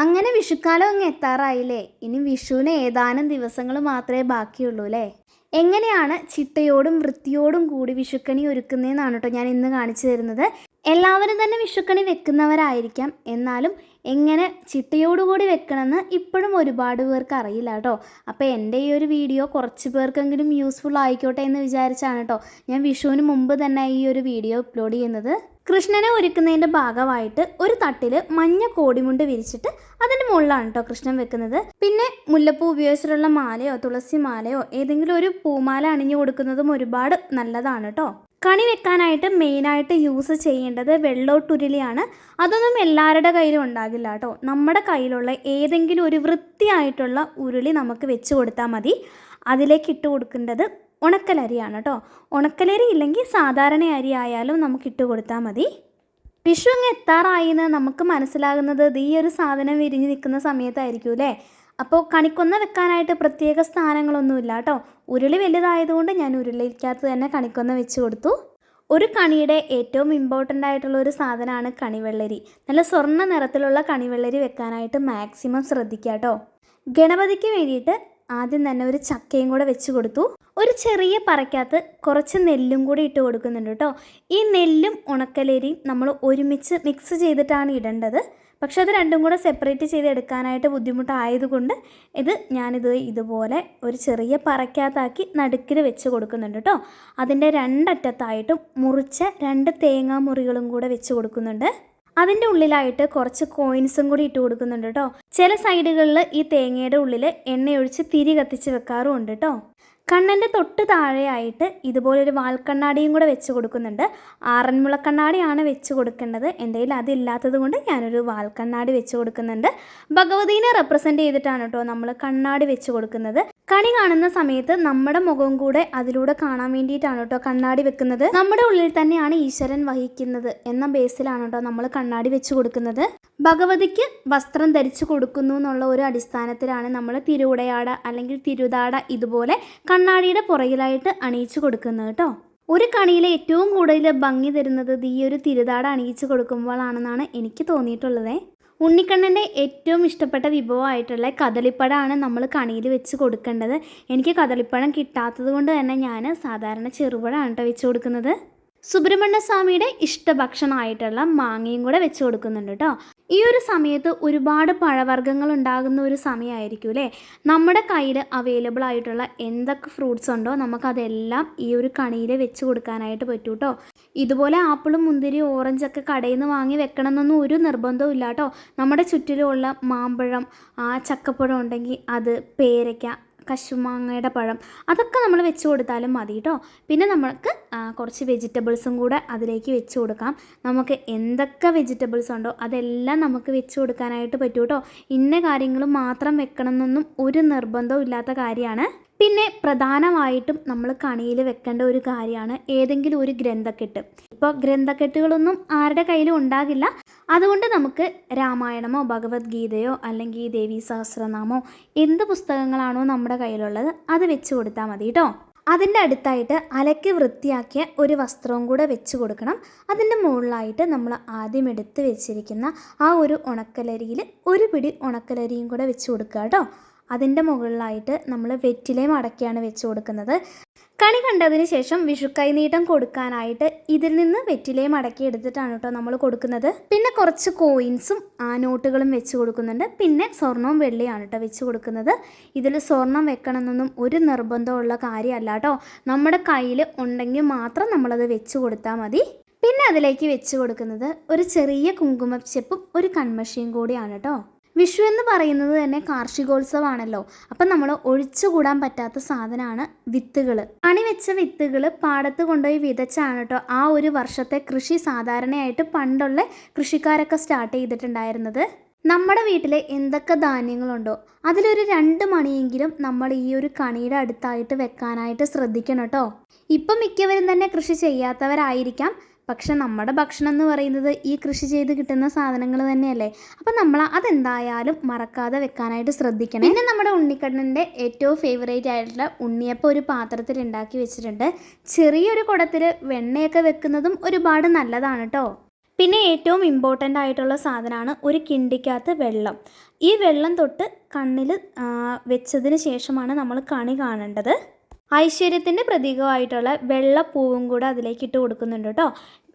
അങ്ങനെ വിഷുക്കാലം അങ്ങ് എത്താറായില്ലേ? ഇനി വിഷുവിന് ഏതാനും ദിവസങ്ങൾ മാത്രമേ ബാക്കിയുള്ളൂ അല്ലേ? എങ്ങനെയാണ് ചിട്ടയോടും വൃത്തിയോടും കൂടി വിഷുക്കണി ഒരുക്കുന്നതെന്നാണ് കേട്ടോ ഞാൻ ഇന്ന് കാണിച്ചു തരുന്നത്. എല്ലാവരും തന്നെ വിഷുക്കണി വെക്കുന്നവരായിരിക്കാം. എന്നാലും എങ്ങനെ ചിട്ടയോടുകൂടി വെക്കണമെന്ന് ഇപ്പോഴും ഒരുപാട് പേർക്ക് അറിയില്ല കേട്ടോ. അപ്പോൾ എന്റെ ഈ ഒരു വീഡിയോ കുറച്ച് പേർക്കെങ്കിലും യൂസ്ഫുൾ ആയിക്കോട്ടെ എന്ന് വിചാരിച്ചാണ് കേട്ടോ ഞാൻ വിഷുവിന് മുമ്പ് തന്നെ ഈ ഒരു വീഡിയോ അപ്ലോഡ് ചെയ്യുന്നത്. കൃഷ്ണനെ ഒരുക്കുന്നതിന്റെ ഭാഗമായിട്ട് ഒരു തട്ടിൽ മഞ്ഞ കോടിമുണ്ട് വിരിച്ചിട്ട് അതിന്റെ മുകളിലാണ് കേട്ടോ കൃഷ്ണൻ വെക്കുന്നത്. പിന്നെ മുല്ലപ്പൂ ഉപയോഗിച്ചിട്ടുള്ള മാലയോ തുളസി മാലയോ ഏതെങ്കിലും ഒരു പൂമാല അണിഞ്ഞു കൊടുക്കുന്നതും ഒരുപാട് നല്ലതാണ് കേട്ടോ കണി വെക്കാനായിട്ട് മെയിനായിട്ട് യൂസ് ചെയ്യേണ്ടത് വെള്ളോട്ടുരുളിയാണ്. അതൊന്നും എല്ലാവരുടെ കയ്യിലും ഉണ്ടാകില്ല കേട്ടോ നമ്മുടെ കയ്യിലുള്ള ഏതെങ്കിലും ഒരു വൃത്തിയായിട്ടുള്ള ഉരുളി നമുക്ക് വെച്ച് കൊടുത്താൽ മതി. അതിലേക്ക് ഇട്ട് കൊടുക്കേണ്ടത് ഉണക്കലരിയാണ് കേട്ടോ ഉണക്കലരി ഇല്ലെങ്കിൽ സാധാരണ അരി ആയാലും നമുക്ക് ഇട്ട് കൊടുത്താൽ മതി. വിഷു അങ്ങ് എത്താറായി എന്ന് നമുക്ക് മനസ്സിലാകുന്നത് ഈ ഒരു സാധനം വിരിഞ്ഞ് നിൽക്കുന്ന സമയത്തായിരിക്കും അല്ലേ? അപ്പോൾ കണിക്കൊന്ന വെക്കാനായിട്ട് പ്രത്യേക സ്ഥാനങ്ങളൊന്നുമില്ല കേട്ടോ ഉരുളി വലുതായതുകൊണ്ട് ഞാൻ ഉരുളിക്കകത്ത് തന്നെ കണിക്കൊന്ന വെച്ച് കൊടുത്തു. ഒരു കണിയുടെ ഏറ്റവും ഇമ്പോർട്ടന്റ് ആയിട്ടുള്ള ഒരു സാധനമാണ് കണിവെള്ളരി. നല്ല സ്വർണ നിറത്തിലുള്ള കണിവെള്ളരി വെക്കാനായിട്ട് മാക്സിമം ശ്രദ്ധിക്കുക കേട്ടോ ഗണപതിക്ക് വേണ്ടിയിട്ട് ആദ്യം തന്നെ ഒരു ചക്കയും കൂടെ വെച്ച് കൊടുത്തു. ഒരു ചെറിയ പറയ്ക്കകത്ത് കുറച്ച് നെല്ലും കൂടി ഇട്ട് കൊടുക്കുന്നുണ്ട് കേട്ടോ. ഈ നെല്ലും ഉണക്കലരിയും നമ്മൾ ഒരുമിച്ച് മിക്സ് ചെയ്തിട്ടാണ് ഇടേണ്ടത്. പക്ഷെ അത് രണ്ടും കൂടെ സെപ്പറേറ്റ് ചെയ്ത് എടുക്കാനായിട്ട് ബുദ്ധിമുട്ടായതുകൊണ്ട് ഇത് ഞാനിത് ഇതുപോലെ ഒരു ചെറിയ പറയ്ക്കകത്താക്കി നടുക്കിൽ വെച്ച് കൊടുക്കുന്നുണ്ട് കേട്ടോ. അതിന്റെ രണ്ടറ്റത്തായിട്ടും മുറിച്ച രണ്ട് തേങ്ങാ മുറികളും കൂടെ വെച്ച് കൊടുക്കുന്നുണ്ട്. അതിന്റെ ഉള്ളിലായിട്ട് കുറച്ച് കോയിൻസും കൂടി ഇട്ട് കൊടുക്കുന്നുണ്ട് കേട്ടോ ചില സൈഡുകളിൽ ഈ തേങ്ങയുടെ ഉള്ളിൽ എണ്ണയൊഴിച്ച് തിരി കത്തിച്ച് വെക്കാറുമുണ്ട് കേട്ടോ കണ്ണന്റെ തൊട്ട് താഴെയായിട്ട് ഇതുപോലൊരു വാൽക്കണ്ണാടിയും കൂടെ വെച്ച് കൊടുക്കുന്നുണ്ട്. ആറന്മുള കണ്ണാടിയാണ് വെച്ച് കൊടുക്കേണ്ടത്. എന്റെ കയ്യിൽ അതില്ലാത്തത് കൊണ്ട് ഞാനൊരു വാൽക്കണ്ണാടി വെച്ച് കൊടുക്കുന്നുണ്ട്. ഭഗവതീനെ റെപ്രസെന്റ് ചെയ്തിട്ടാണ് കേട്ടോ നമ്മൾ കണ്ണാടി വെച്ച് കൊടുക്കുന്നത്. കണി കാണുന്ന സമയത്ത് നമ്മുടെ മുഖം കൂടെ അതിലൂടെ കാണാൻ വേണ്ടിയിട്ടാണ് കേട്ടോ കണ്ണാടി വെക്കുന്നത്. നമ്മുടെ ഉള്ളിൽ തന്നെയാണ് ഈശ്വരൻ വഹിക്കുന്നത് എന്ന ബേസിലാണ് കേട്ടോ നമ്മൾ കണ്ണാടി വെച്ച് കൊടുക്കുന്നത്. ഭഗവതിക്ക് വസ്ത്രം ധരിച്ചു കൊടുക്കുന്നു എന്നുള്ള ഒരു അടിസ്ഥാനത്തിലാണ് നമ്മൾ തിരുവുടയാട അല്ലെങ്കിൽ തിരുതാട ഇതുപോലെ കണ്ണാടിയുടെ പുറകിലായിട്ട് അണിയിച്ചു കൊടുക്കുന്നത് കേട്ടോ. ഒരു കണിയിലെ ഏറ്റവും കൂടുതൽ ഭംഗി തരുന്നത് ഈ ഒരു തിരുതാട അണിയിച്ചു കൊടുക്കുമ്പോഴാണെന്നാണ് എനിക്ക് തോന്നിയിട്ടുള്ളത്. ഉണ്ണിക്കണ്ണന്റെ ഏറ്റവും ഇഷ്ടപ്പെട്ട വിഭവമായിട്ടുള്ള കദളിപ്പഴമാണ് നമ്മൾ കണിയിൽ വെച്ച് കൊടുക്കേണ്ടത്. എനിക്ക് കദളിപ്പഴം കിട്ടാത്തത് കൊണ്ട് തന്നെ ഞാൻ സാധാരണ ചെറുപഴമാണ് കേട്ടോ വെച്ച് കൊടുക്കുന്നത്. സുബ്രഹ്മണ്യ സ്വാമിയുടെ ഇഷ്ടഭക്ഷണമായിട്ടുള്ള മാങ്ങയും കൂടെ വെച്ച് കൊടുക്കുന്നുണ്ട് കേട്ടോ. ഈ ഒരു സമയത്ത് ഒരുപാട് പഴവർഗങ്ങൾ ഉണ്ടാകുന്ന ഒരു സമയമായിരിക്കും അല്ലേ? നമ്മുടെ കയ്യിൽ അവൈലബിൾ ആയിട്ടുള്ള എന്തൊക്കെ ഫ്രൂട്ട്സ് ഉണ്ടോ നമുക്കതെല്ലാം ഈ ഒരു കണിയിൽ വെച്ച് കൊടുക്കാനായിട്ട് പറ്റൂ കേട്ടോ. ഇതുപോലെ ആപ്പിളും മുന്തിരി ഓറഞ്ചൊക്കെ കടയിൽ നിന്ന് വാങ്ങി വെക്കണമെന്നൊന്നും ഒരു നിർബന്ധവും ഇല്ല കേട്ടോ. നമ്മുടെ ചുറ്റിലുമുള്ള മാമ്പഴം ആ ചക്കപ്പഴം ഉണ്ടെങ്കിൽ അത് പേരയ്ക്ക കശുമാങ്ങയുടെ പഴം അതൊക്കെ നമ്മൾ വെച്ച് കൊടുത്താലും മതി കേട്ടോ. പിന്നെ നമ്മൾക്ക് കുറച്ച് വെജിറ്റബിൾസും കൂടെ അതിലേക്ക് വെച്ച് കൊടുക്കാം. നമുക്ക് എന്തൊക്കെ വെജിറ്റബിൾസ് ഉണ്ടോ അതെല്ലാം നമുക്ക് വെച്ച് കൊടുക്കാനായിട്ട് പറ്റൂ കേട്ടോ. ഇന്ന കാര്യങ്ങൾ മാത്രം വെക്കണമെന്നൊന്നും ഒരു നിർബന്ധവും ഇല്ലാത്ത കാര്യമാണ്. പിന്നെ പ്രധാനമായിട്ടും നമ്മൾ കണിയിൽ വെക്കേണ്ട ഒരു കാര്യമാണ് ഏതെങ്കിലും ഒരു ഗ്രന്ഥക്കെട്ട്. ഇപ്പോൾ ഗ്രന്ഥക്കെട്ടുകളൊന്നും ആരുടെ കയ്യിലും ഉണ്ടാകില്ല. അതുകൊണ്ട് നമുക്ക് രാമായണമോ ഭഗവത്ഗീതയോ അല്ലെങ്കിൽ ദേവി സഹസ്രനാമോ എന്ത് പുസ്തകങ്ങളാണോ നമ്മുടെ കയ്യിലുള്ളത് അത് വെച്ച് കൊടുത്താൽ മതി കേട്ടോ അതിന്റെ അടുത്തായിട്ട് അലക്കി വൃത്തിയാക്കിയ ഒരു വസ്ത്രവും കൂടെ വെച്ച് കൊടുക്കണം. അതിന്റെ മുകളിലായിട്ട് നമ്മൾ ആദ്യം എടുത്ത് വെച്ചിരിക്കുന്ന ആ ഒരു ഉണക്കലരിയിൽ ഒരു പിടി ഉണക്കലരിയും കൂടെ വെച്ച് കൊടുക്കുക കേട്ടോ അതിന്റെ മുകളിലായിട്ട് നമ്മൾ വെറ്റിലയും അടക്കിയാണ് വെച്ച് കൊടുക്കുന്നത്. കണി കണ്ടതിന് ശേഷം വിഷുക്കൈ നീട്ടം കൊടുക്കാനായിട്ട് ഇതിൽ നിന്ന് വെറ്റിലയും അടക്കി എടുത്തിട്ടാണ് കേട്ടോ നമ്മൾ കൊടുക്കുന്നത്. പിന്നെ കുറച്ച് കോയിൻസും ആ നോട്ടുകളും വെച്ച് കൊടുക്കുന്നുണ്ട്. പിന്നെ സ്വർണവും വെള്ളിയാണ് കേട്ടോ വെച്ച് കൊടുക്കുന്നത്. ഇതിൽ സ്വർണം വെക്കണമെന്നൊന്നും ഒരു നിർബന്ധമുള്ള കാര്യമല്ല കേട്ടോ. നമ്മുടെ കയ്യിൽ ഉണ്ടെങ്കിൽ മാത്രം നമ്മളത് വെച്ച് കൊടുത്താൽ മതി. പിന്നെ അതിലേക്ക് വെച്ച് കൊടുക്കുന്നത് ഒരു ചെറിയ കുങ്കുമച്ചെപ്പും ഒരു കൺമഷിയും കൂടിയാണ് കേട്ടോ. വിഷു എന്ന് പറയുന്നത് തന്നെ കാർഷികോത്സവമാണല്ലോ. അപ്പം നമ്മൾ ഒഴിച്ചുകൂടാൻ പറ്റാത്ത സാധനമാണ് വിത്തുകൾ അണിവെച്ച വിത്തുകൾ പാടത്ത് കൊണ്ടുപോയി വിതച്ചാണ് കേട്ടോ ആ ഒരു വർഷത്തെ കൃഷി സാധാരണയായിട്ട് പണ്ടുള്ള കൃഷിക്കാരൊക്കെ സ്റ്റാർട്ട് ചെയ്തിട്ടുണ്ടായിരുന്നത്. നമ്മുടെ വീട്ടിൽ എന്തൊക്കെ ധാന്യങ്ങളുണ്ടോ അതിലൊരു രണ്ട് മണിയെങ്കിലും നമ്മൾ ഈ ഒരു കണിയുടെ അടുത്തായിട്ട് വെക്കാനായിട്ട് ശ്രദ്ധിക്കണം കേട്ടോ ഇപ്പം മിക്കവരും തന്നെ കൃഷി ചെയ്യാത്തവരായിരിക്കാം. പക്ഷെ നമ്മുടെ ഭക്ഷണം എന്ന് പറയുന്നത് ഈ കൃഷി ചെയ്ത് കിട്ടുന്ന സാധനങ്ങൾ തന്നെയല്ലേ? അപ്പം നമ്മൾ അതെന്തായാലും മറക്കാതെ വെക്കാനായിട്ട് ശ്രദ്ധിക്കണം. പിന്നെ നമ്മുടെ ഉണ്ണിക്കണ്ണന്റെ ഏറ്റവും ഫേവറേറ്റ് ആയിട്ടുള്ള ഉണ്ണിയപ്പം ഒരു പാത്രത്തിൽ ഉണ്ടാക്കി വെച്ചിട്ടുണ്ട്. ചെറിയൊരു കുടത്തിൽ വെണ്ണയൊക്കെ വെക്കുന്നതും ഒരുപാട് നല്ലതാണ് കേട്ടോ പിന്നെ ഏറ്റവും ഇമ്പോർട്ടന്റ് ആയിട്ടുള്ള സാധനമാണ് ഒരു കിണ്ടിക്കകത്ത് വെള്ളം. ഈ വെള്ളം തൊട്ട് കണ്ണിൽ വെച്ചതിന് ശേഷമാണ് നമ്മൾ കണി കാണേണ്ടത്. ഐശ്വര്യത്തിന്റെ പ്രതീകമായിട്ടുള്ള വെള്ളപ്പൂവും കൂടെ അതിലേക്ക് ഇട്ട് കൊടുക്കുന്നുണ്ട് കേട്ടോ.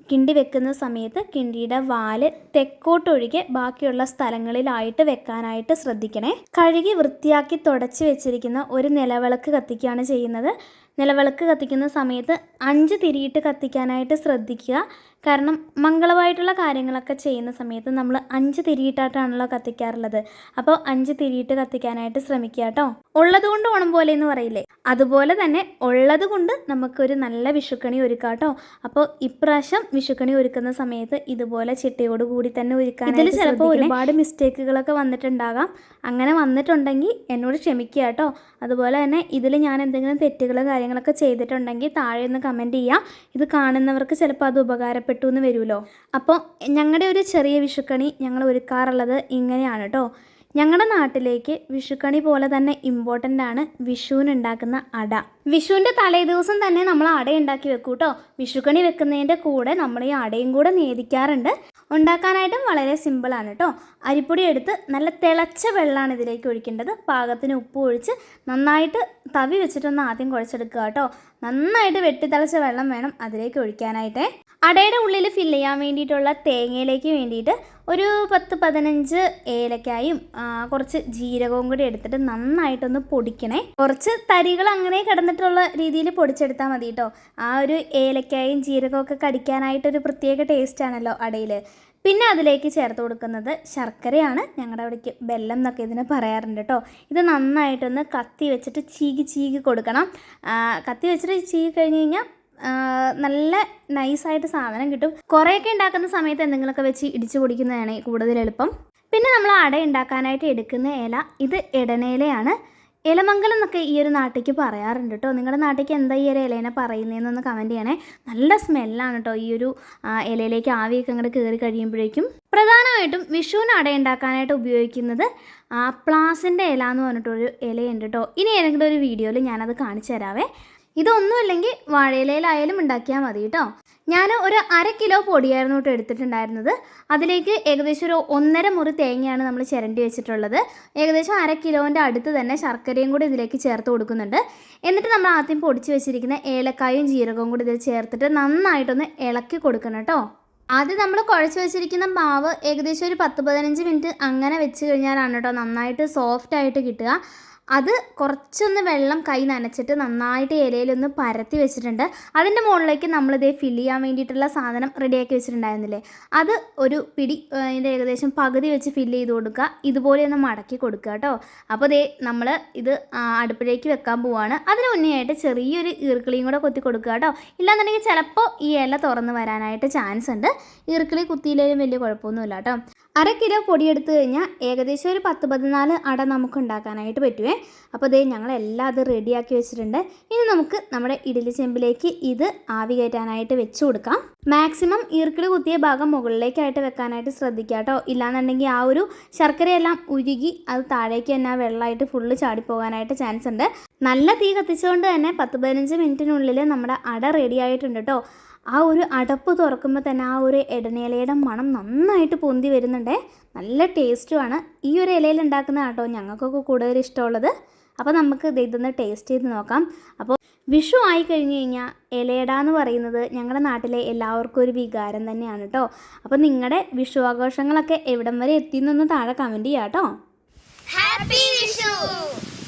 കിണ്ടി വെക്കുന്ന സമയത്ത് കിണ്ടിയുടെ വാൽ തെക്കോട്ടൊഴികെ ബാക്കിയുള്ള സ്ഥലങ്ങളിലായിട്ട് വെക്കാനായിട്ട് ശ്രദ്ധിക്കണേ. കഴുകി വൃത്തിയാക്കി തുടച്ച് വെച്ചിരിക്കുന്ന ഒരു നിലവിളക്ക് കത്തിക്കുകയാണ് ചെയ്യുന്നത്. നിലവിളക്ക് കത്തിക്കുന്ന സമയത്ത് അഞ്ച് തിരിയിട്ട് കത്തിക്കാനായിട്ട് ശ്രദ്ധിക്കുക. കാരണം മംഗളമായിട്ടുള്ള കാര്യങ്ങളൊക്കെ ചെയ്യുന്ന സമയത്ത് നമ്മൾ അഞ്ച് തിരിയിട്ടായിട്ടാണല്ലോ കത്തിക്കാറുള്ളത്. അപ്പോൾ അഞ്ച് തിരിയിട്ട് കത്തിക്കാനായിട്ട് ശ്രമിക്കുക കേട്ടോ. ഉള്ളത് കൊണ്ട് ഓണം പോലെ എന്ന് പറയില്ലേ? അതുപോലെ തന്നെ ഉള്ളത് കൊണ്ട് നമുക്കൊരു നല്ല വിഷുക്കണി ഒരുക്കാം കേട്ടോ. അപ്പോൾ ഇപ്രാവശ്യം വിഷുക്കണി ഒരുക്കുന്ന സമയത്ത് ഇതുപോലെ ചിട്ടയോട് കൂടി തന്നെ ഒരുക്കാൻ ഇതിൽ ചിലപ്പോൾ ഒരുപാട് മിസ്റ്റേക്കുകളൊക്കെ വന്നിട്ടുണ്ടാകാം. അങ്ങനെ വന്നിട്ടുണ്ടെങ്കിൽ എന്നോട് ക്ഷമിക്കുക കേട്ടോ. അതുപോലെ തന്നെ ഇതിൽ ഞാൻ എന്തെങ്കിലും തെറ്റുകൾ കാര്യങ്ങളൊക്കെ ചെയ്തിട്ടുണ്ടെങ്കിൽ താഴെ ഒന്ന് കമന്റ് ചെയ്യുക ഇത് കാണുന്നവർക്ക് ചിലപ്പോൾ അത് ഉപകാരപ്പെട്ടു എന്ന് വരുമല്ലോ. അപ്പോൾ ഞങ്ങളുടെ ഒരു ചെറിയ വിഷുക്കണി ഞങ്ങൾ ഒരുക്കാറുള്ളത് ഇങ്ങനെയാണ് കേട്ടോ ഞങ്ങളുടെ നാട്ടിലേക്ക് വിഷുക്കണി പോലെ തന്നെ ഇമ്പോർട്ടന്റ് ആണ് വിഷുവിന് ഉണ്ടാക്കുന്ന അട. വിഷുവിന്റെ തലേ ദിവസം തന്നെ നമ്മൾ അട ഉണ്ടാക്കി വെക്കും കേട്ടോ വിഷുക്കണി വെക്കുന്നതിന്റെ കൂടെ നമ്മൾ ഈ അടയും കൂടെ നേദിക്കാറുണ്ട്. ഉണ്ടാക്കാനായിട്ടും വളരെ സിമ്പിളാണ് കേട്ടോ അരിപ്പൊടി എടുത്ത് നല്ല തിളച്ച വെള്ളമാണ് ഇതിലേക്ക് ഒഴിക്കേണ്ടത്. പാകത്തിന് ഉപ്പ് ഒഴിച്ച് നന്നായിട്ട് തവി വെച്ചിട്ടൊന്ന് ആദ്യം കുഴച്ചെടുക്കുക കേട്ടോ നന്നായിട്ട് വെട്ടിത്തിളച്ച വെള്ളം വേണം അതിലേക്ക് ഒഴിക്കാനായിട്ടേ. അടയുടെ ഉള്ളിൽ ഫില്ല് ചെയ്യാൻ വേണ്ടിയിട്ടുള്ള തേങ്ങയിലേക്ക് വേണ്ടിയിട്ട് ഒരു പത്ത് പതിനഞ്ച് ഏലക്കായും കുറച്ച് ജീരകവും കൂടി എടുത്തിട്ട് നന്നായിട്ടൊന്ന് പൊടിക്കണേ. കുറച്ച് തരികൾ അങ്ങനെ കിടന്നിട്ടുള്ള രീതിയിൽ പൊടിച്ചെടുത്താൽ മതി കേട്ടോ ആ ഒരു ഏലക്കായും ജീരകവും ഒക്കെ കടിക്കാനായിട്ടൊരു പ്രത്യേക ടേസ്റ്റാണല്ലോ അടയിൽ പിന്നെ അതിലേക്ക് ചേർത്ത് കൊടുക്കുന്നത് ശർക്കരയാണ്. ഞങ്ങളുടെ അവിടേക്ക് ബെല്ലം എന്നൊക്കെ ഇതിന് പറയാറുണ്ട് കേട്ടോ ഇത് നന്നായിട്ടൊന്ന് കത്തി വെച്ചിട്ട് ചീകി ചീകി കൊടുക്കണം. കത്തി വെച്ചിട്ട് ചീകി കഴിഞ്ഞ് കഴിഞ്ഞാൽ നല്ല നൈസായിട്ട് സാധനം കിട്ടും. കുറേയൊക്കെ ഉണ്ടാക്കുന്ന സമയത്ത് എന്തെങ്കിലുമൊക്കെ വെച്ച് ഇടിച്ചു പൊടിക്കുന്നതാണ് കൂടുതൽ എളുപ്പം. പിന്നെ നമ്മൾ അട ഉണ്ടാക്കാനായിട്ട് എടുക്കുന്ന ഇല ഇത് ഇടനയിലയാണ് ഇലമംഗലം എന്നൊക്കെ ഈ ഒരു നാട്ടിലേക്ക് പറയാറുണ്ട് കേട്ടോ. നിങ്ങളുടെ നാട്ടിലേക്ക് എന്താ ഈ ഒരു ഇലേനെ പറയുന്നതെന്നൊന്ന് കമന്റ് ചെയ്യണേ. നല്ല സ്മെല്ലാണ് കേട്ടോ ഈ ഒരു ഇലയിലേക്ക് ആവിയൊക്കെ അങ്ങോട്ട് കയറി കഴിയുമ്പോഴേക്കും. പ്രധാനമായിട്ടും വിഷുവിന് അട ഉണ്ടാക്കാനായിട്ട് ഉപയോഗിക്കുന്നത് പ്ലാസിന്റെ ഇല എന്ന് പറഞ്ഞിട്ടൊരു ഇലയുണ്ട് കേട്ടോ. ഇനി ഏതെങ്കിലും ഒരു വീഡിയോയിൽ ഞാനത് കാണിച്ചു തരാവേ. ഇതൊന്നുമില്ലെങ്കിൽ വാഴയിലയിലായാലും ഉണ്ടാക്കിയാൽ മതി കേട്ടോ. ഞാൻ ഒരു അര കിലോ പൊടിയായിരുന്നു കേട്ടോ എടുത്തിട്ടുണ്ടായിരുന്നത്. അതിലേക്ക് ഏകദേശം ഒരു ഒന്നര മുറി തേങ്ങയാണ് നമ്മൾ ചിരണ്ടി വെച്ചിട്ടുള്ളത്. ഏകദേശം അര കിലോന്റെ അടുത്ത് തന്നെ ശർക്കരയും കൂടി ഇതിലേക്ക് ചേർത്ത് കൊടുക്കുന്നുണ്ട്. എന്നിട്ട് നമ്മൾ ആദ്യം പൊടിച്ച് വെച്ചിരിക്കുന്ന ഏലക്കായും ജീരകവും കൂടി ഇതിൽ ചേർത്തിട്ട് നന്നായിട്ടൊന്ന് ഇളക്കി കൊടുക്കണം കേട്ടോ. ആദ്യം നമ്മൾ കുഴച്ച് വെച്ചിരിക്കുന്ന മാവ് ഏകദേശം ഒരു പത്ത് പതിനഞ്ച് മിനിറ്റ് അങ്ങനെ വെച്ച് കഴിഞ്ഞാലാണ് കേട്ടോ നന്നായിട്ട് സോഫ്റ്റ് ആയിട്ട് കിട്ടുക. അത് കുറച്ചൊന്ന് വെള്ളം കൈ നനച്ചിട്ട് നന്നായിട്ട് ഇലയിലൊന്ന് പരത്തി വെച്ചിട്ടുണ്ട്. അതിന്റെ മുകളിലേക്ക് നമ്മളിതേ ഫില്ല് ചെയ്യാൻ വേണ്ടിയിട്ടുള്ള സാധനം റെഡിയാക്കി വെച്ചിട്ടുണ്ടായിരുന്നില്ലേ? അത് ഒരു പിടി അതിന്റെ ഏകദേശം പകുതി വെച്ച് ഫില്ല് ചെയ്ത് കൊടുക്കുക. ഇതുപോലെ ഒന്ന് മടക്കി കൊടുക്കുക കേട്ടോ. അപ്പോൾ ദേ നമ്മൾ ഇത് അടുപ്പിലേക്ക് വെക്കാൻ പോവാണ്. അതിന് മുന്നേ ആയിട്ട് ചെറിയൊരു ഈർക്കിളിയും കൂടെ കൊത്തി കൊടുക്കുക കേട്ടോ. ഇല്ലാന്നുണ്ടെങ്കിൽ ചിലപ്പോൾ ഈ ഇല തുറന്ന് വരാനായിട്ട് ചാൻസ് ഉണ്ട്. ഈർക്കിളി കുത്തിയില്ലെങ്കിലും വലിയ കുഴപ്പമൊന്നുമില്ല കേട്ടോ. അര കിലോ പൊടിയെടുത്ത് കഴിഞ്ഞാൽ ഏകദേശം ഒരു പത്ത് പതിനാല് അട നമുക്ക് ഉണ്ടാക്കാനായിട്ട് പറ്റുമേ അപ്പോൾ ഇതേ ഞങ്ങൾ എല്ലാം അത് റെഡിയാക്കി വെച്ചിട്ടുണ്ട്. ഇനി നമുക്ക് നമ്മുടെ ഇഡലി ചെമ്പിലേക്ക് ഇത് ആവി കയറ്റാനായിട്ട് വെച്ച് കൊടുക്കാം. മാക്സിമം ഈർക്കിളി കുത്തിയ ഭാഗം മുകളിലേക്കായിട്ട് വെക്കാനായിട്ട് ശ്രദ്ധിക്കുക കേട്ടോ. ഇല്ലാന്നുണ്ടെങ്കിൽ ആ ഒരു ശർക്കരയെല്ലാം ഉരുകി അത് താഴേക്ക് തന്നെ ആ വെള്ളമായിട്ട് ഫുള്ള് ചാടിപ്പോകാനായിട്ട് ചാൻസ് ഉണ്ട്. നല്ല തീ കത്തിച്ചുകൊണ്ട് തന്നെ പത്ത് പതിനഞ്ച് മിനിറ്റിനുള്ളിൽ നമ്മുടെ അട റെഡി ആയിട്ടുണ്ട് കേട്ടോ. ആ ഒരു അടപ്പ് തുറക്കുമ്പോൾ തന്നെ ആ ഒരു ഇടനിലയുടെ മണം നന്നായിട്ട് പൊന്തി വരുന്നുണ്ടേ. നല്ല ടേസ്റ്റുമാണ് ഈ ഒരു ഇലയിൽ ഉണ്ടാക്കുന്ന കേട്ടോ ഞങ്ങൾക്കൊക്കെ കൂടുതൽ ഇഷ്ടമുള്ളത്. അപ്പോൾ നമുക്ക് ഇത് ഇതൊന്ന് ടേസ്റ്റ് ചെയ്ത് നോക്കാം. അപ്പോൾ വിഷു ആയി കഴിഞ്ഞ് കഴിഞ്ഞാൽ ഇലയട എന്ന് പറയുന്നത് ഞങ്ങളുടെ നാട്ടിലെ എല്ലാവർക്കും ഒരു വികാരം തന്നെയാണ് കേട്ടോ അപ്പോൾ നിങ്ങളുടെ വിഷു ആഘോഷങ്ങളൊക്കെ എവിടം വരെ എത്തിയെന്നൊന്ന് താഴെ കമന്റ് ചെയ്യാം കേട്ടോ ഹാപ്പി Vishu!